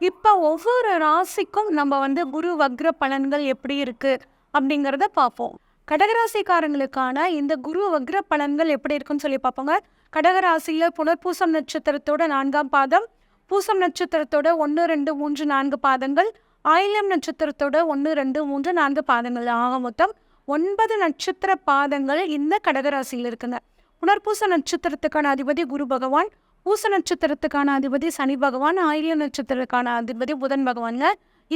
இப்போ ஒவ்வொரு ராசிக்கும் நம்ம வந்து குரு வக்ர பலன்கள் எப்படி இருக்குது அப்படிங்கிறத பார்ப்போம். கடகராசிக்காரங்களுக்கான இந்த குரு வக்ர பலன்கள் எப்படி இருக்குன்னு சொல்லி பார்ப்போங்க. கடகராசியில் புனர்பூசம் நட்சத்திரத்தோட நான்காம் பாதம் பூசம் நட்சத்திரத்தோட ஒன்று ரெண்டு மூன்று நான்கு பாதங்கள் ஆயிலம் நட்சத்திரத்தோட ஒன்று ரெண்டு மூன்று நான்கு பாதங்கள் ஆக மொத்தம் ஒன்பது நட்சத்திர பாதங்கள் இந்த கடகராசியில் இருக்குங்க. புனர்பூச நட்சத்திரத்துக்கான அதிபதி குரு பகவான் பூச நட்சத்திரத்துக்கான அதிபதி சனி பகவான் ஆயிரிய நட்சத்திரத்துக்கான அதிபதி புதன் பகவான்ல.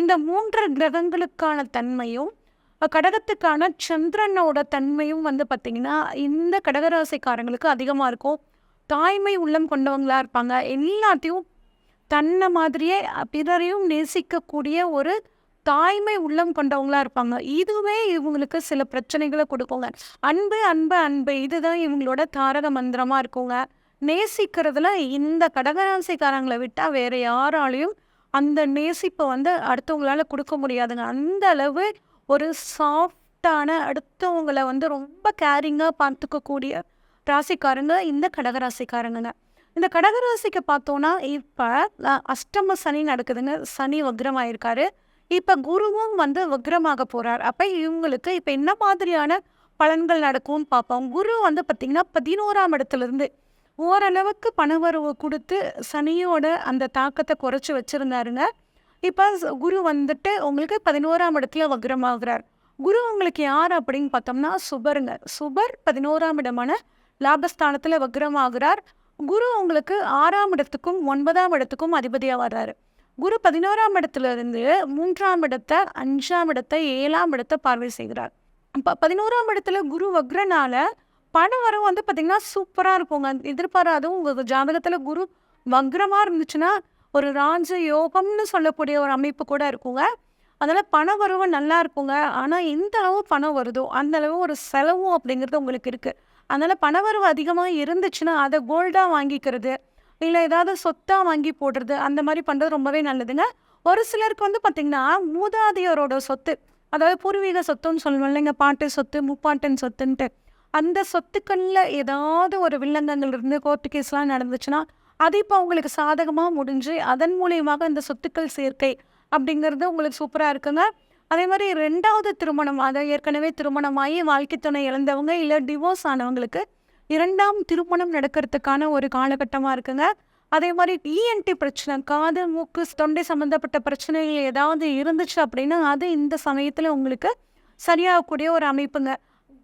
இந்த மூன்று கிரகங்களுக்கான தன்மையும் கடகத்துக்கான சந்திரனோட தன்மையும் வந்து பார்த்திங்கன்னா இந்த கடகராசிக்காரங்களுக்கு அதிகமாக இருக்கும். தாய்மை உள்ளம் கொண்டவங்களாக இருப்பாங்க. எல்லாத்தையும் தன்னை மாதிரியே பிறரையும் நேசிக்கக்கூடிய ஒரு தாய்மை உள்ளம் கொண்டவங்களாக இருப்பாங்க. இதுவே இவங்களுக்கு சில பிரச்சனைகளை கொடுக்குங்க. அன்பு அன்பு அன்பு. இதுதான் இவங்களோட தாரக மந்திரமாக இருக்குங்க. நேசிக்கிறதுல இந்த கடகராசிக்காரங்களை விட்டால் வேற யாராலையும் அந்த நேசிப்பை வந்து அடுத்தவங்களால கொடுக்க முடியாதுங்க. அந்த அளவு ஒரு சாஃப்டான அடுத்தவங்களை வந்து ரொம்ப கேரிங்காக பார்த்துக்கக்கூடிய ராசிக்காரங்க இந்த கடகராசிக்காரங்கங்க இந்த கடகராசிக்கு பார்த்தோன்னா இப்போ அஷ்டம சனி நடக்குதுங்க. சனி வக்ரமாயிருக்காரு. இப்போ குருவும் வந்து வக்ரமாக போகிறார் அப்போ இவங்களுக்கு இப்போ என்ன மாதிரியான பலன்கள் நடக்கும்னு பார்ப்போம். குரு வந்து பார்த்திங்கன்னா பதினோராம் இடத்துல ஓரளவுக்கு பண வரவு கொடுத்து சனியோட அந்த தாக்கத்தை குறைச்சி வச்சிருந்தாருங்க. இப்போ குரு வந்துட்டு உங்களுக்கு பதினோராம் இடத்துல வக்ரமாகிறார். குரு உங்களுக்கு யார் அப்படின்னு பார்த்தோம்னா சுபருங்க. சுபர் பதினோராம் இடமான லாபஸ்தானத்தில் வக்ரமாகிறார். குரு உங்களுக்கு ஆறாம் இடத்துக்கும் ஒன்பதாம் இடத்துக்கும் அதிபதியாக வர்றாரு. குரு பதினோராம் இடத்துல இருந்து மூன்றாம் இடத்தை அஞ்சாம் இடத்தை ஏழாம் இடத்தை பார்வை செய்கிறார். இப்போ பதினோராம் இடத்துல குரு வக்ரனால பணம் வரவு வந்து பார்த்திங்கன்னா சூப்பராக இருக்குங்க. எதிர்பாராதும் உங்கள் ஜாதகத்தில் குரு வக்ரமாக இருந்துச்சுன்னா ஒரு ராஜ யோகம்னு சொல்லக்கூடிய ஒரு அமைப்பு கூட இருக்குங்க. அதனால் பண வரவு நல்லா இருக்குங்க. ஆனால் எந்த அளவு பணம் வருதோ அந்த அளவு ஒரு செலவும் அப்படிங்கிறது உங்களுக்கு இருக்குது அதனால் பண வரவு அதிகமாக இருந்துச்சுன்னா அதை கோல்டாக வாங்கிக்கிறது இல்லை ஏதாவது சொத்தாக வாங்கி போடுறது அந்த மாதிரி பண்ணுறது ரொம்பவே நல்லதுங்க. ஒரு சிலருக்கு வந்து பார்த்திங்கன்னா மூதாதையரோட சொத்து அதாவது பூர்வீக சொத்துன்னு சொல்லுவோம் இல்லைங்க பாட்டு சொத்து முப்பாட்டன் சொத்துன்ட்டு அந்த சொத்துக்களில் ஏதாவது ஒரு வில்லங்கங்கள் இருந்து கோர்ட்டு கேஸ்லாம் நடந்துச்சுன்னா அது இப்போ உங்களுக்கு சாதகமாக முடிஞ்சு அதன் மூலியமாக அந்த சொத்துக்கள் சேர்க்கை அப்படிங்கிறது உங்களுக்கு சூப்பராக இருக்குங்க. அதே மாதிரி ரெண்டாவது திருமணம் அதை ஏற்கனவே திருமணமாகி வாழ்க்கை துணை இழந்தவங்க இல்லை டிவோர்ஸ் ஆனவங்களுக்கு இரண்டாம் திருமணம் நடக்கிறதுக்கான ஒரு காலகட்டமாக இருக்குங்க. அதே மாதிரி இஎன்டி பிரச்சனை காது மூக்கு தொண்டை சம்மந்தப்பட்ட பிரச்சனைகள் ஏதாவது இருந்துச்சு அப்படின்னா அது இந்த சமயத்தில் உங்களுக்கு சரியாகக்கூடிய ஒரு அமைப்புங்க.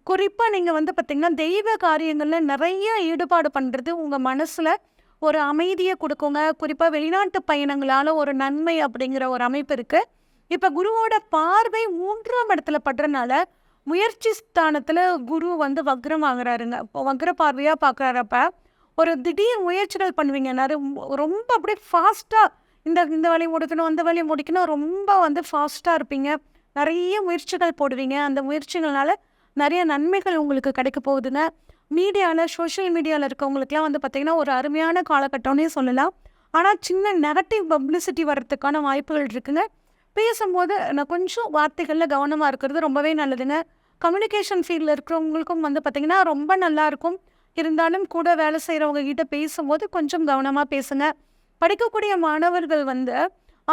குறிப்பாக நீங்கள் வந்து பார்த்திங்கன்னா தெய்வ காரியங்களில் நிறைய ஈடுபாடு பண்ணுறது உங்கள் மனசில் ஒரு அமைதியை கொடுக்குங்க. குறிப்பாக வெளிநாட்டு பயணங்களால் ஒரு நன்மை அப்படிங்கிற ஒரு அமைப்பு இருக்குது இப்போ குருவோட பார்வை மூன்றாம் இடத்துல படுறனால முயற்சி ஸ்தானத்தில் குரு வந்து வக்ரம் வாங்குறாருங்க இப்போ வக்ர பார்வையாக பார்க்குறப்ப ஒரு திடீர் முயற்சிகள் பண்ணுவீங்க. நிறைய ரொம்ப அப்படியே ஃபாஸ்ட்டாக இந்த இந்த வேலையை முடிக்கணும் அந்த வேலையை முடிக்கணும் ரொம்ப வந்து ஃபாஸ்ட்டாக இருப்பீங்க. நிறைய முயற்சிகள் போடுவீங்க. அந்த முயற்சிகள்னால நிறைய நன்மைகள் உங்களுக்கு கிடைக்க போகுதுன்னு மீடியாவில் சோஷியல் மீடியாவில் இருக்கவங்களுக்குலாம் வந்து பார்த்திங்கன்னா ஒரு அருமையான காலகட்டம்னே சொல்லலாம். ஆனால் சின்ன நெகட்டிவ் பப்ளிசிட்டி வர்றதுக்கான வாய்ப்புகள் இருக்குங்க. பேசும்போது நான் கொஞ்சம் வார்த்தைகளில் கவனமாக இருக்கிறது ரொம்பவே நல்லதுங்க. கம்யூனிகேஷன் ஃபீல்டில் இருக்கிறவங்களுக்கும் வந்து பார்த்திங்கன்னா ரொம்ப நல்லா இருக்கும். இருந்தாலும் கூட வேலை செய்கிறவங்க கிட்ட பேசும்போது கொஞ்சம் கவனமாக பேசுங்க. படிக்கக்கூடிய மாணவர்கள் வந்து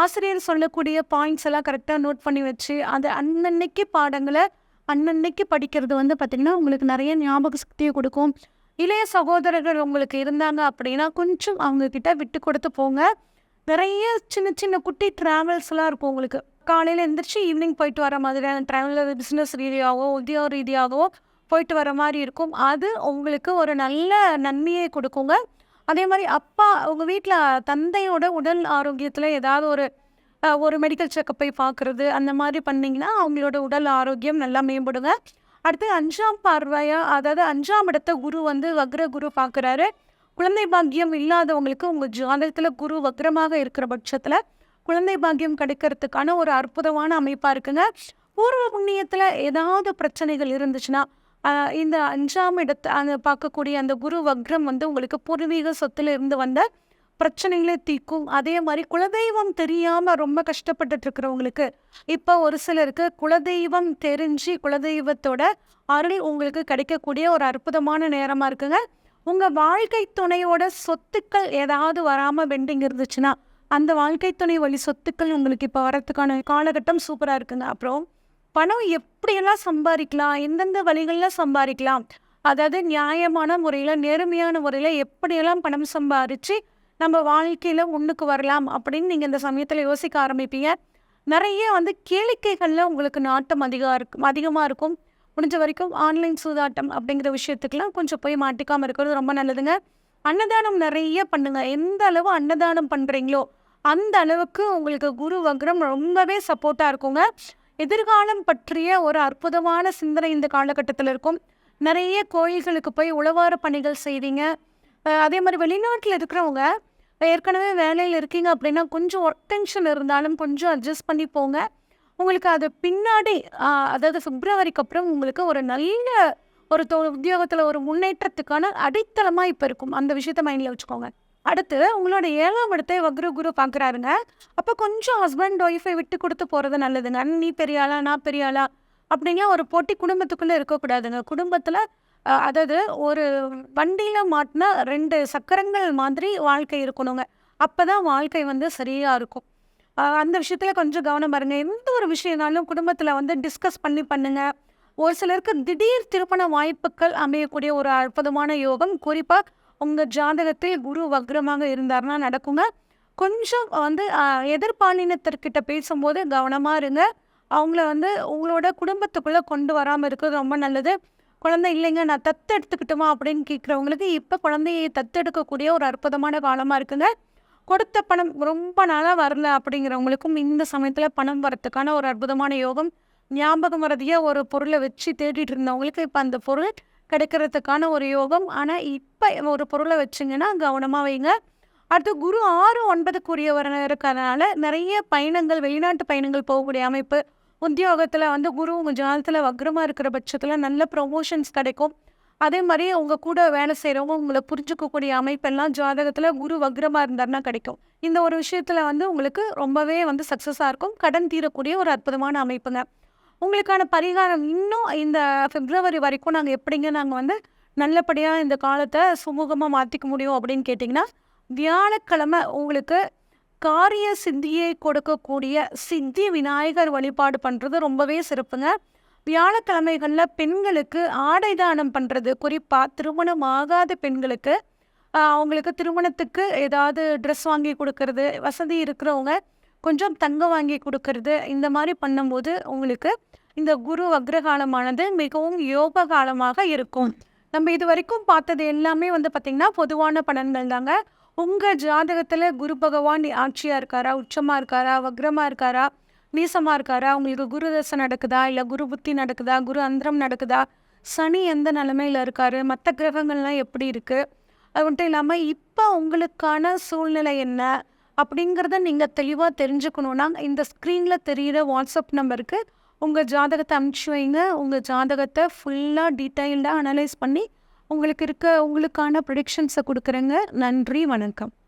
ஆசிரியர் சொல்லக்கூடிய பாயிண்ட்ஸ் எல்லாம் கரெக்டாக நோட் பண்ணி வச்சு அதை அன்னன்னைக்கு பாடங்களை அன்னன்னைக்கு படிக்கிறது வந்து பார்த்திங்கன்னா உங்களுக்கு நிறைய ஞாபக சக்தியை கொடுக்கும். இளைய சகோதரர்கள் உங்களுக்கு இருந்தாங்க அப்படின்னா கொஞ்சம் அவங்க கிட்ட விட்டு கொடுத்து போங்க. நிறைய சின்ன சின்ன குட்டி ட்ராவல்ஸ்லாம் இருக்கும் உங்களுக்கு. காலையில் எழுந்திரிச்சு ஈவினிங் போயிட்டு வர மாதிரியான ட்ராவல் பிஸ்னஸ் ரீதியாகவோ உத்தியோக ரீதியாகவோ போயிட்டு வர மாதிரி இருக்கும். அது உங்களுக்கு ஒரு நல்ல நன்மையை கொடுக்குங்க. அதே மாதிரி அப்பா உங்கள் வீட்டில் தந்தையோட உடல் ஆரோக்கியத்தில் ஏதாவது ஒரு ஒரு மெடிக்கல் செக்கப் போய் பார்க்குறது அந்த மாதிரி பண்ணிங்கன்னா அவங்களோட உடல் ஆரோக்கியம் நல்லா மேம்படுங்க. அடுத்து அஞ்சாம் பார்வையாக அதாவது அஞ்சாம் இடத்த குரு வந்து வக்ர குரு பார்க்குறாரு. குழந்தை பாக்கியம் இல்லாதவங்களுக்கு உங்கள் ஜாதகத்தில் குரு வக்ரமாக இருக்கிற பட்சத்தில் குழந்தை பாக்கியம் கிடைக்கிறதுக்கான ஒரு அற்புதமான அமைப்பாக இருக்குங்க. பூர்வ புண்ணியத்தில் ஏதாவது பிரச்சனைகள் இருந்துச்சுன்னா இந்த அஞ்சாம் இடத்தை அந்த பார்க்கக்கூடிய அந்த குரு வக்ரம் வந்து உங்களுக்கு பூர்வீக சொத்துல இருந்து வந்த பிரச்சனைகளை தீர்க்கும். அதே மாதிரி குலதெய்வம் தெரியாமல் ரொம்ப கஷ்டப்பட்டுட்டு இருக்கிறவங்களுக்கு இப்போ ஒரு சிலருக்கு குலதெய்வம் தெரிஞ்சு குலதெய்வத்தோட அருள் உங்களுக்கு கிடைக்கக்கூடிய ஒரு அற்புதமான நேரமாக இருக்குங்க. உங்கள் வாழ்க்கை துணையோட சொத்துக்கள் ஏதாவது வராமல் பெண்டிங் இருந்துச்சுன்னா அந்த வாழ்க்கை துணை வழி சொத்துக்கள் உங்களுக்கு இப்போ வரத்துக்கான காலகட்டம் சூப்பராக இருக்குங்க. அப்புறம் பணம் எப்படியெல்லாம் சம்பாதிக்கலாம் எந்தெந்த வழிகளில் சம்பாதிக்கலாம் அதாவது நியாயமான முறையில் நேர்மையான முறையில் எப்படியெல்லாம் பணம் சம்பாதிச்சு நம்ம வாழ்க்கையில் முன்னுக்கு வரலாம் அப்படின்னு நீங்கள் இந்த சமயத்தில் யோசிக்க ஆரம்பிப்பீங்க. நிறைய வந்து கேளிக்கைகளில் உங்களுக்கு நாட்டம் அதிகம் இருக்கும் அதிகமாக இருக்கும். முடிஞ்ச வரைக்கும் ஆன்லைன் சூதாட்டம் அப்படிங்கிற விஷயத்துக்கெல்லாம் கொஞ்சம் போய் மாட்டிக்காமல் இருக்கிறது ரொம்ப நல்லதுங்க. அன்னதானம் நிறைய பண்ணுங்க. எந்த அளவு அன்னதானம் பண்ணுறீங்களோ அந்த அளவுக்கு உங்களுக்கு குரு வக்ரம் ரொம்பவே சப்போர்ட்டாக இருக்குங்க. எதிர்காலம் பற்றிய ஒரு அற்புதமான சிந்தனை இந்த காலகட்டத்தில் இருக்கும். நிறைய கோயில்களுக்கு போய் உழவார பணிகள் செய்வீங்க. அதே மாதிரி வெளிநாட்டில் இருக்கிறவங்க ஏற்கனவே வேலையில் இருக்கீங்க அப்படின்னா கொஞ்சம் ஒர்க் டென்ஷன் இருந்தாலும் கொஞ்சம் அட்ஜஸ்ட் பண்ணி போங்க. உங்களுக்கு அது பின்னாடி அதாவது பிப்ரவரிக்கு அப்புறம் உங்களுக்கு ஒரு நல்ல ஒரு தொ உத்தியோகத்தில் ஒரு முன்னேற்றத்துக்கான அடித்தளமாக இப்போ இருக்கும். அந்த விஷயத்த மைண்டில் வச்சுக்கோங்க. அடுத்து உங்களோட ஏழாம் இடத்தை வக்ரு குரு பார்க்குறாருங்க அப்போ கொஞ்சம் ஹஸ்பண்ட் ஒய்ஃபை விட்டு கொடுத்து போகிறது நல்லதுங்க. நீ பெரியாளா நான் பெரிய ஆளா ஒரு போட்டி குடும்பத்துக்குள்ளே இருக்கக்கூடாதுங்க குடும்பத்தில் அதாவது ஒரு வண்டியில் மாட்டினா ரெண்டு சக்கரங்கள் மாதிரி வாழ்க்கை இருக்கணுங்க. அப்போ தான் வாழ்க்கை வந்து சரியாக இருக்கும். அந்த விஷயத்தில் கொஞ்சம் கவனம் பாருங்கள் எந்த ஒரு விஷயம்னாலும் குடும்பத்தில் வந்து டிஸ்கஸ் பண்ணி பண்ணுங்கள் ஒரு சிலருக்கு திடீர் திருப்பண வாய்ப்புகள் அமையக்கூடிய ஒரு அற்புதமான யோகம் குறிப்பாக உங்கள் ஜாதகத்தில் குரு வக்ரமாக இருந்தாருன்னா நடக்குங்க. கொஞ்சம் வந்து எதிர்பாலினத்திற்கிட்ட பேசும்போது கவனமாக இருங்க. அவங்கள வந்து உங்களோட குடும்பத்துக்குள்ளே கொண்டு வராமல் இருக்கிறது ரொம்ப நல்லது. குழந்தை இல்லைங்க நான் தத்து எடுத்துக்கிட்டுமா அப்படின்னு கேட்குறவங்களுக்கு இப்போ குழந்தையை தத்து எடுக்கக்கூடிய ஒரு அற்புதமான காலமாக இருக்குங்க. கொடுத்த பணம் ரொம்ப நாளாக வரல அப்படிங்கிறவங்களுக்கும் இந்த சமயத்தில் பணம் வரத்துக்கான ஒரு அற்புதமான யோகம் ஞாபகம் வரதியாக ஒரு பொருளை வச்சு தேடிட்டு இருந்தவங்களுக்கு இப்போ அந்த பொருள் கிடைக்கிறதுக்கான ஒரு யோகம். ஆனால் இப்போ ஒரு பொருளை வச்சிங்கன்னா கவனமாக வைங்க. அடுத்து குரு ஆறு ஒன்பதுக்குரியவர் இருக்கிறதுனால நிறைய பயணங்கள் வெளிநாட்டு பயணங்கள் போகக்கூடிய அமைப்பு உத்தியோகத்தில் வந்து குரு உங்கள் ஜாதத்தில் வக்ரமாக இருக்கிற பட்சத்தில் நல்ல ப்ரொமோஷன்ஸ் கிடைக்கும். அதே மாதிரி உங்கள் கூட வேலை செய்கிறவங்க உங்களை புரிஞ்சுக்கக்கூடிய அமைப்பெல்லாம் ஜாதகத்தில் குரு வக்ரமாக இருந்தாருன்னா கிடைக்கும். இந்த ஒரு விஷயத்தில் வந்து உங்களுக்கு ரொம்பவே வந்து சக்ஸஸாக இருக்கும். கடன் தீரக்கூடிய ஒரு அற்புதமான அமைப்புங்க. உங்களுக்கான பரிகாரம் இன்னும் இந்த பிப்ரவரி வரைக்கும் நாங்கள் எப்படிங்க நாங்கள் வந்து நல்லபடியாக இந்த காலத்தை சுமூகமாக மாற்றிக்க முடியும் அப்படின்னு கேட்டிங்கன்னா வியாழக்கிழமை உங்களுக்கு காரிய சித்தியை கொடுக்கக்கூடிய சித்தி விநாயகர் வழிபாடு பண்ணுறது ரொம்பவே சிறப்புங்க. வியாழக்கிழமைகளில் பெண்களுக்கு ஆடை தானம் பண்ணுறது குறிப்பாக திருமணம் ஆகாத பெண்களுக்கு அவங்களுக்கு திருமணத்துக்கு ஏதாவது ட்ரெஸ் வாங்கி கொடுக்கறது வசதி இருக்கிறவங்க கொஞ்சம் தங்கம் வாங்கி கொடுக்கறது இந்த மாதிரி பண்ணும்போது உங்களுக்கு இந்த குரு வக்ரகாலமானது மிகவும் யோக காலமாக இருக்கும். நம்ம இது வரைக்கும் பார்த்தது எல்லாமே வந்து பார்த்திங்கன்னா பொதுவான பலன்கள் தாங்க. உங்கள் ஜாதகத்தில் குரு பகவான் ஆட்சியாக இருக்காரா உச்சமாக இருக்காரா வக்ரமாக இருக்காரா நீசமாக இருக்காரா? உங்களுக்கு குரு தசை நடக்குதா? இல்லை குரு புத்தி நடக்குதா? குரு அந்தரம் நடக்குதா? சனி எந்த நிலமையில் இருக்காரு? மற்ற கிரகங்கள்லாம் எப்படி இருக்குது அது மட்டும் இல்லாமல் இப்போ உங்களுக்கான சூழ்நிலை என்ன? அப்படிங்கிறத நீங்கள் தெளிவாக தெரிஞ்சுக்கணுன்னா இந்த ஸ்க்ரீனில் தெரிகிற வாட்ஸ்அப் நம்பருக்கு உங்கள் ஜாதகத்தை அனுப்பிச்சி வைங்க. உங்கள் ஜாதகத்தை ஃபுல்லாக டீட்டெயில்டாக அனலைஸ் பண்ணி உங்களுக்கு இருக்க உங்களுக்கான ப்ரொடிக்ஷன்ஸை கொடுக்குறேங்க. நன்றி வணக்கம்.